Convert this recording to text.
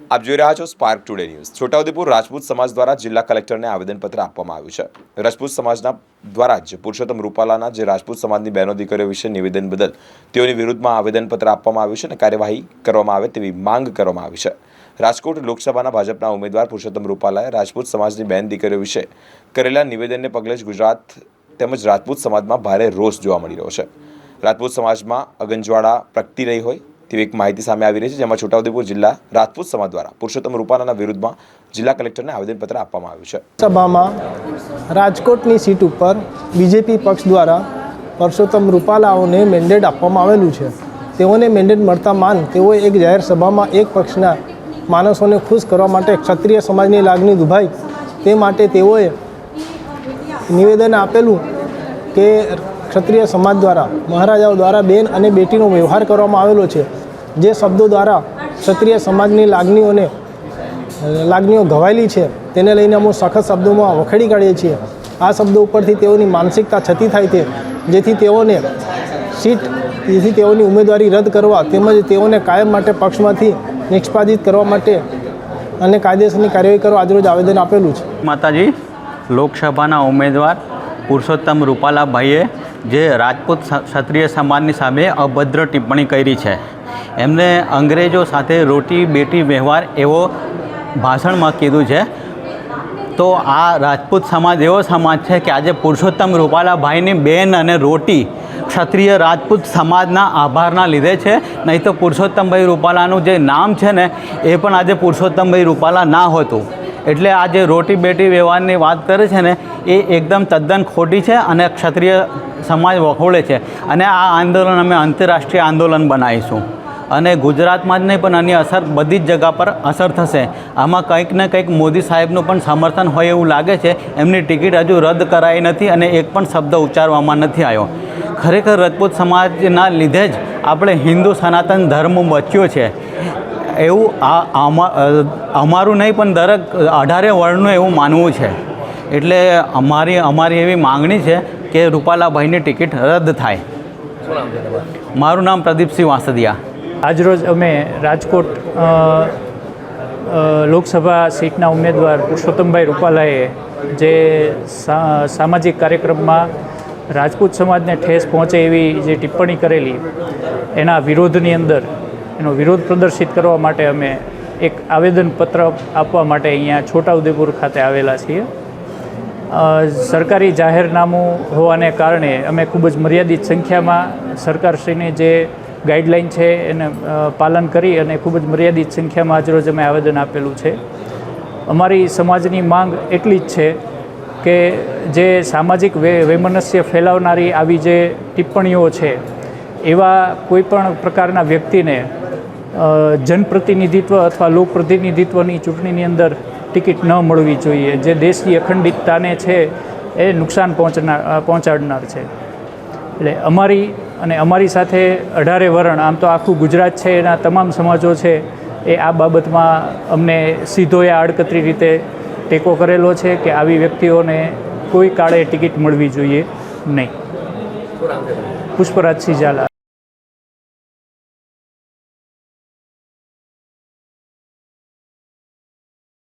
આપ જોઈ રહ્યા છો spark today news Chhota Udaipur Rajput સમાજ દ્વારા જિલ્લા કલેક્ટરને આવેદનપત્ર આપવામાં આવ્યું છે. રાજપૂત સમાજના દ્વારા જ પુરુષોત્તમ રૂપાલાના જે રાજપૂત સમાજની બહેનો દીકરીઓ વિશે નિવેદન બદલ તેઓની વિરુદ્ધમાં આવેદનપત્ર આપવામાં આવ્યું છે અને કાર્યવાહી કરવામાં આવે તેવી માંગ કરવામાં આવી છે. રાજકોટ લોકસભાના ભાજપના ઉમેદવાર પુરુષોત્તમ રૂપાલાએ રાજપૂત સમાજની બહેન દીકરીઓ વિશે કરેલા નિવેદનને પગલે જ ગુજરાત તેમજ રાજપૂત સમાજમાં ભારે રોષ જોવા મળી રહ્યો છે. રાજપૂત સમાજમાં અગનજવાળા પ્રગટી રહી હોય તેવી એક માહિતી સામે આવી રહી છે, જેમાં છોટાઉદેપુર જિલ્લા રાજપૂત સમાજ દ્વારા પુરુષોત્તમ રૂપાલાના વિરુદ્ધમાં જિલ્લા કલેક્ટરને આવેદનપત્ર આપવામાં આવ્યું છે. સભામાં રાજકોટની સીટ ઉપર બીજેપી પક્ષ દ્વારા પરસોત્તમ રૂપાલાઓને મેન્ડેટ આપવામાં આવેલું છે. તેઓને મેન્ડેટ મળતા માન તેઓએ એક જાહેર સભામાં એક પક્ષના માણસોને ખુશ કરવા માટે ક્ષત્રિય સમાજની લાગણી દુભાઈ. તે માટે તેઓએ નિવેદન આપેલું કે ક્ષત્રિય સમાજ દ્વારા, મહારાજાઓ દ્વારા બેન અને બેટીનો વ્યવહાર કરવામાં આવેલો છે. જે શબ્દો દ્વારા ક્ષત્રિય સમાજની લાગણીઓને, લાગણીઓ ઘવાયેલી છે, તેને લઈને અમુક સખત શબ્દોમાં વખેડી કાઢીએ છીએ. આ શબ્દો ઉપરથી તેઓની માનસિકતા છતી થાય છે, જેથી તેઓને સીટ, જેથી તેઓની ઉમેદવારી રદ કરવા તેમજ તેઓને કાયમ માટે પક્ષમાંથી નિષ્પાદિત કરવા માટે અને કાયદેસરની કાર્યવાહી કરવા આજરોજ આવેદન આપેલું છે. માતાજી, લોકસભાના ઉમેદવાર પુરુષોત્તમ રૂપાલાભાઈએ જે રાજપૂત ક્ષત્રિય સમાજની સામે અભદ્ર ટિપ્પણી કરી છે. એમને અંગ્રેજો સાથે રોટી બેટી વ્યવહાર એવો ભાષણમાં કીધું છે. તો આ રાજપૂત સમાજ એવો સમાજ છે કે આજે પુરુષોત્તમ રૂપાલાભાઈની બેન અને રોટી ક્ષત્રિય રાજપૂત સમાજના આભારના લીધે છે. નહીં તો પુરુષોત્તમભાઈ રૂપાલાનું જે નામ છે ને, એ પણ આજે પુરુષોત્તમભાઈ રૂપાલા ના હોતું. એટલે આ જે રોટી બેટી વ્યવહારની વાત કરે છે ને, એ એકદમ તદ્દન ખોટી છે અને ક્ષત્રિય સમાજ વખોળે છે. અને આ આંદોલન અમે આંતરરાષ્ટ્રીય આંદોલન બનાવીશું. અને ગુજરાતમાં જ નહીં પણ આની અસર બધી જ જગા પર અસર થશે. આમાં કંઈક ને કંઈક મોદી સાહેબનું પણ સમર્થન હોય એવું લાગે છે. એમની ટિકિટ હજુ રદ કરાઈ નથી અને એક પણ શબ્દ ઉચ્ચારવામાં નથી આવ્યો. ખરેખર રજપૂત સમાજના લીધે જ આપણે હિન્દુ સનાતન ધર્મ બચ્યો છે. એવું આ અમારું નહીં પણ દરેક અઢારે વર્ણનું એવું માનવું છે. એટલે અમારી અમારી એવી માંગણી છે કે રૂપાલાભાઈની ટિકિટ રદ થાય. મારું નામ પ્રદીપસિંહ વાસદિયા. આજરોજ અમે રાજકોટ લોકસભા સીટના ઉમેદવાર પુરુષોત્તમભાઈ રૂપાલાએ જે સામાજિક કાર્યક્રમમાં રાજપૂત સમાજને ઠેસ પહોંચે એવી જે ટિપ્પણી કરેલી, એના વિરોધની અંદર, એનો વિરોધ પ્રદર્શિત કરવા માટે અમે એક આવેદનપત્ર આપવા માટે અહીંયા છોટાઉદેપુર ખાતે આવેલા છીએ. સરકારી જાહેરનામું હોવાને કારણે અમે ખૂબ જ મર્યાદિત સંખ્યામાં સરકારશ્રીને જે ગાઈડલાઈન છે એને પાલન કરી અને ખૂબ જ મર્યાદિત સંખ્યામાં આજરોજ અમે આવેદન આપેલું છે. અમારી સમાજની માંગ એટલી જ છે કે જે સામાજિક વૈમનસ્ય ફેલાવનારી આવી જે ટિપ્પણીઓ છે, એવા કોઈપણ પ્રકારના વ્યક્તિને જનપ્રતિનિધિત્વ અથવા લોકપ્રતિનિધિત્વની ચૂંટણીની અંદર ટિકિટ ન મળવી જોઈએ. જે દેશની અખંડિતતાને છે એ નુકસાન પહોંચનાર પહોંચાડનાર છે. એટલે અમારી અને અમારી સાથે અઢારે વરણ આમ તો આખું ગુજરાત છે એના તમામ સમાજો છે એ આ બાબતમાં અમને સીધો યા આડકતરી રીતે ટેકો કરેલો છે કે આવી વ્યક્તિઓને કોઈ કાળે ટિકિટ મળવી જોઈએ નહીં. પુષ્પરાજસિંહ ઝાલા.